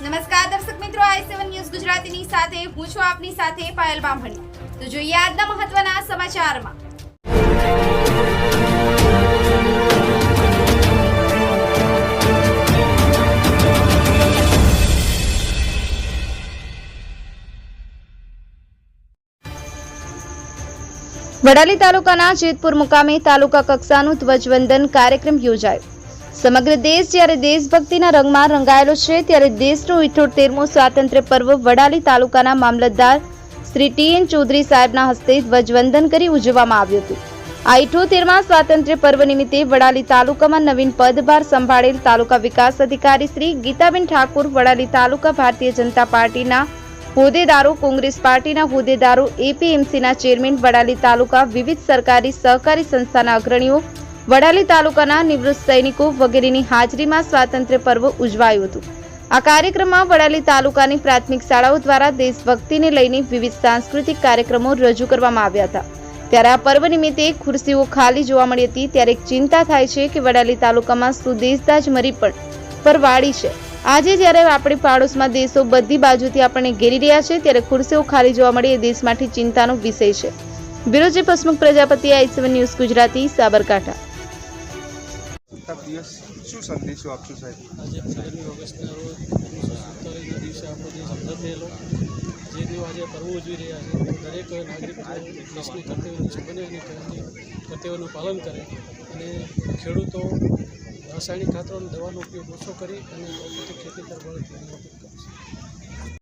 નમસ્કાર દર્શક મિત્રો, આઈ સેવન ન્યૂઝ ગુજરાતીની સાથે, હું છું આપની સાથે પાયલ બામણી. તો જોઈએ આજના મહત્વના સમાચારમાં. વડાલી તાલુકાના જેતપુર મુકામે તાલુકા કક્ષાનું ધ્વજવંદન કાર્યક્રમ યોજાયો. સમગ્ર દેશ જ્યારે દેશભક્તિના રંગમાં રંગાયેલો છે, ત્યારે દેશનું ઇઠોતેરમું સ્વાતંત્ર્ય પર્વ વડાલી તાલુકાના મામલતદાર શ્રી ટી એન ચૌધરી સાહેબના હસ્તે ધ્વજવંદન કરી ઉજવવામાં આવ્યું હતું. આ ઇઠોતેરમાં સ્વાતંત્ર્ય પર્વ નિમિત્તે વડાલી તાલુકામાં નવીન પદભાર સંભાળેલ તાલુકા વિકાસ અધિકારી શ્રી ગીતાબેન ઠાકુર, વડાલી તાલુકા ભારતીય જનતા પાર્ટીના હોદ્દેદારો, કોંગ્રેસ પાર્ટીના હોદ્દેદારો, એપીએમસીના ચેરમેન, વડાલી તાલુકા વિવિધ સરકારી સહકારી સંસ્થાના અગ્રણીઓ વડાલી તાલુકાના નિવૃત્ત સૈનિકો વગેરેની હાજરીમાં સ્વાતંત્ર્ય પર્વ ઉજવાયું હતું. આ કાર્યક્રમમાં વડાલી તાલુકાની પ્રાથમિક શાળાઓ દ્વારા દેશભક્તિને લઈને વિવિધ સાંસ્કૃતિક કાર્યક્રમો રજૂ કરવામાં આવ્યા હતા. ત્યારે આ પર્વ નિમિત્તે ખુરશીઓ ખાલી જોવા મળી હતી, ત્યારે એક ચિંતા થાય છે કે વડાલી તાલુકામાં સુદેશદાજ મરી પણ પર વાળી છે. આજે જ્યારે આપણી પાડોશમાં દેશો બધી બાજુથી આપણને ઘેરી રહ્યા છે, ત્યારે ખુરશીઓ ખાલી જોવા મળી એ દેશ ચિંતાનો વિષય છે. Bureau chief Prajapati I seven news Gujarati Sabarkantha. સત્તર દિવસ શું સંદેશો આપશો સાહેબ? આજે પંદરમી ઓગસ્ટના રોજ ઓગણીસો સુડતાલીસના દિવસે આપણો દેશ આઝાદ થયેલો, જે દિવસ આજે પર્વ ઉજવી રહ્યા છે દરેક નાગરિક દેશની કર્તવ્યની એની કર્તવ્યનું પાલન કરે. અને ખેડૂતો રાસાયણિક ખાતરો અને દવાનો ઉપયોગ ઓછો કરી અને ખેતી પર વળે